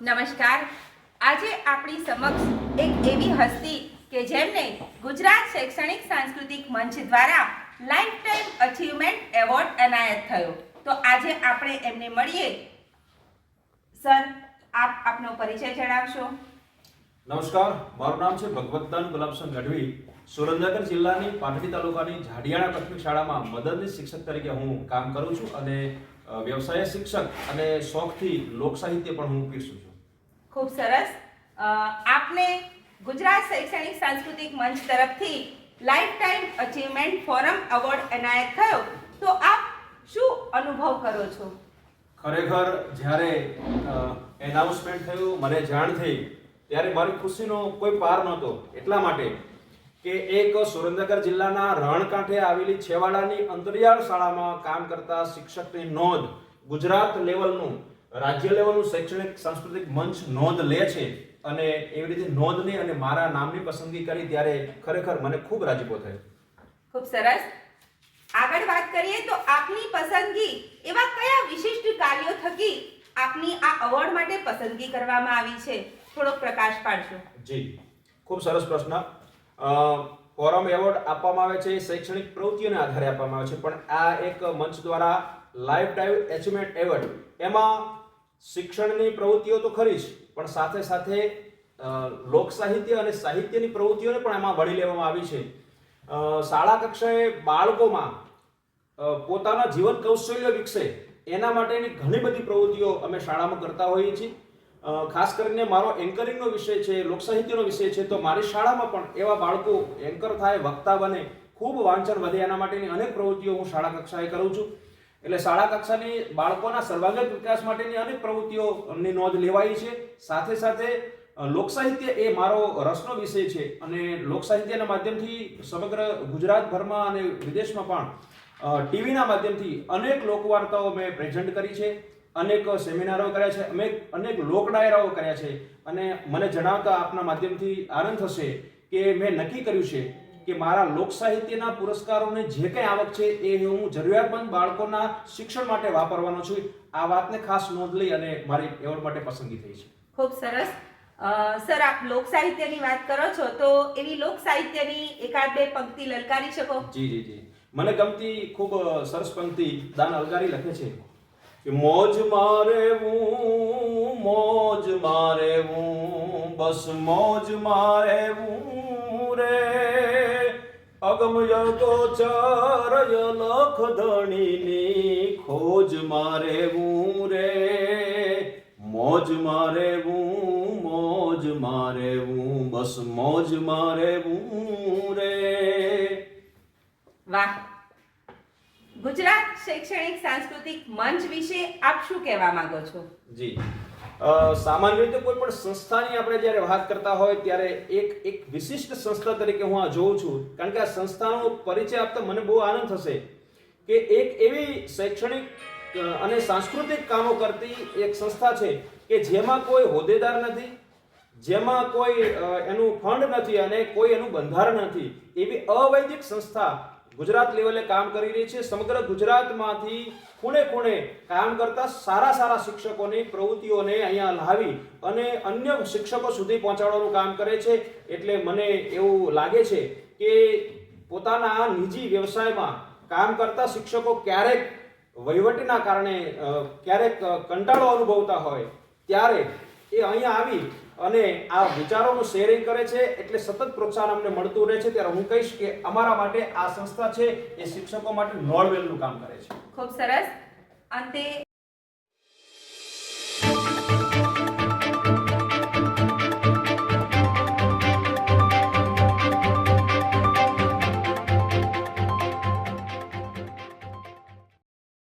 નમસ્કાર. આજે આપણી સમક્ષ એક એવી હસ્તી કે જેમને ગુજરાત શૈક્ષણિક સાંસ્કૃતિક મંચ દ્વારા લાઈફ ટાઈમ અચીવમેન્ટ એવોર્ડ એનાયત થયો. તો આજે આપણે એમને મળીએ. સર, આપ આપનો પરિચય જણાવશો? નમસ્કાર મારું નામ છે ભગવતદાન ગુલાબસંગ ગઢવી. સુરેન્દ્રનગર જિલ્લાની પાટડી તાલુકાની ઝાડિયાણા પ્રાથમિક શાળામાં મદદની શિક્ષક તરીકે હું કામ કરું છું અને વ્યવસાય શિક્ષક અને શોખથી લોક સાહિત્ય પણ હું પીરસું છું. ખૂબ સરસ. આપને ગુજરાત શૈક્ષણિક સાંસ્કૃતિક મંચ તરફથી life time achievement forum award એનાયત થયો. તો આપ શું અનુભવ કરો છો? ખરેખર જ્યારે એનાઉન્સમેન્ટ થયું મને જાણ થઈ ત્યારે મારી ખુશીનો કોઈ પાર નહોતો. એટલા માટે કે એક સુરેન્દ્રનગર જિલ્લાના રણકાંઠે આવેલી છેવાડાની અંતરિયાળ શાળામાં કામ કરતા શિક્ષકની નોંધ ગુજરાત લેવલનું, રાજ્ય લેવલનું શૈક્ષણિક સાંસ્કૃતિક મંચ નોંધ લે છે અને એવી રીતે નોંધની અને મારા નામની પસંદગી કરી ત્યારે ખરેખર મને ખૂબ રાજીપો થયો. ખૂબ સરસ. આગળ વાત કરીએ તો આપની પસંદગી એવા કયા વિશિષ્ટ કાર્યો થકી આપની આ એવોર્ડ માટે પસંદગી કરવામાં આવી છે? થોડોક પ્રકાશ પાડશો. જી. ખૂબ સરસ પ્રશ્ન. ફોરમ એવોર્ડ આપવામાં આવે છે, શૈક્ષણિક પ્રવૃત્તિઓને આધારે આપવામાં આવે છે, પણ આ એક મંચ દ્વારા લાઈફ ટાઈમ એચિવમેન્ટ એવોર્ડ એમાં શિક્ષણની પ્રવૃત્તિઓ તો ખરી જ, પણ સાથે સાથે લોક સાહિત્ય અને સાહિત્યની પ્રવૃત્તિઓને પણ એમાં વળી લેવામાં આવી છે. શાળા કક્ષાએ બાળકોમાં પોતાના જીવન કૌશલ્ય વિકસે, એના માટેની ઘણી બધી પ્રવૃત્તિઓ અમે શાળામાં કરતા હોઈએ છીએ. ખાસ કરીને મારો એન્કરિંગનો વિષય છે, લોકસાહિત્યનો વિષય છે, તો મારી શાળામાં પણ એવા બાળકો એન્કર થાય, વક્તા બને, ખૂબ વાંચન વધે એના માટેની અનેક પ્રવૃત્તિઓ હું શાળા કક્ષાએ કરું છું. એટલે શાળા કક્ષાની બાળકોના સર્વાંગીણ વિકાસ માટેની અનેક પ્રવૃત્તિઓની નોંધ લેવાઈ છે. સાથે સાથે લોકસાહિત્ય એ મારો રસનો વિષય છે અને લોકસાહિત્યના માધ્યમથી સમગ્ર ગુજરાતભરમાં અને વિદેશમાં પણ ટીવીના માધ્યમથી અનેક લોકવાર્તાઓ મેં પ્રેઝન્ટ કરી છે. અનેક સેમિનારો કર્યા છે અમે અનેક લોક ડાયરાઓ કર્યા છે અને મને જણાવતા આપના માધ્યમથી આનંદ થશે કે મેં નક્કી કર્યું છે કે મારા લોક સાહિત્યના પુરસ્કારોને જે કંઈ આવક છે એ હું જરૂરિયાતમંદ બાળકોના શિક્ષણ માટે વાપરવાનો છું. આ વાતને ખાસ નોંધ લઈ અને મારી એવોર્ડ માટે પસંદગી થઈ છે. ખૂબ સરસ. સર આપ લોક સાહિત્યની વાત કરો છો તો એવી લોક સાહિત્યની એકાદ બે પંક્તિ લલકારી શકો? જી જી જી. મને ગમતી ખૂબ સરસ પંક્તિ દાન અલગારી લખે છે. મોજ મારે હું, મોજ મારે હું, બસ મોજ મારે હું રે. અગમ યગોચરય લખ ધણીની ખોજ મારે હું રે. મોજ મારે હું, મોજ મારે હું, બસ મોજ મારે રે. વાહ. ગુજરાત શૈક્ષણિક સાંસ્કૃતિક મંચ વિશે આપ શું કહેવા માંગો છો? જી. સામાન્ય રીતે કોઈ પણ સંસ્થાની આપણે જ્યારે વાત કરતા હોય ત્યારે એક એક વિશિષ્ટ સંસ્થા તરીકે હું આ જોઉં છું. કારણ કે આ સંસ્થાનો પરિચય આપતા મને બહુ આનંદ થશે કે એક એવી શૈક્ષણિક અને સાંસ્કૃતિક કામો કરતી એક સંસ્થા છે કે જેમાં કોઈ હોદ્દેદાર નથી, જેમાં કોઈ એનું ફંડ નથી અને કોઈ એનું બંધારણ નથી. એવી અવૈધિક સંસ્થા ગુજરાત લેવલે કામ કરી રહી છે. સમગ્ર ગુજરાતમાંથી ખૂણે ખૂણે કામ કરતા સારા સારા શિક્ષકોની પ્રવૃત્તિઓને અહીંયા લાવી અને અન્ય શિક્ષકો સુધી પહોંચાડવાનું કામ કરે છે. એટલે મને એવું લાગે છે કે પોતાના નિજી વ્યવસાયમાં કામ કરતા શિક્ષકો ક્યારેક વહીવટીના કારણે ક્યારેક કંટાળો અનુભવતા હોય, ત્યારે એ અહીંયા આવી અને આ વિચારોનું શેરિંગ કરે છે એટલે સતત પ્રોત્સાહન અમને મળતું રહે છે. ત્યારે હું કહીશ કે અમારા માટે આ સંસ્થા છે, એ શિક્ષકો માટે નોળવેલનું કામ કરે છે. ખૂબ સરસ. અંતે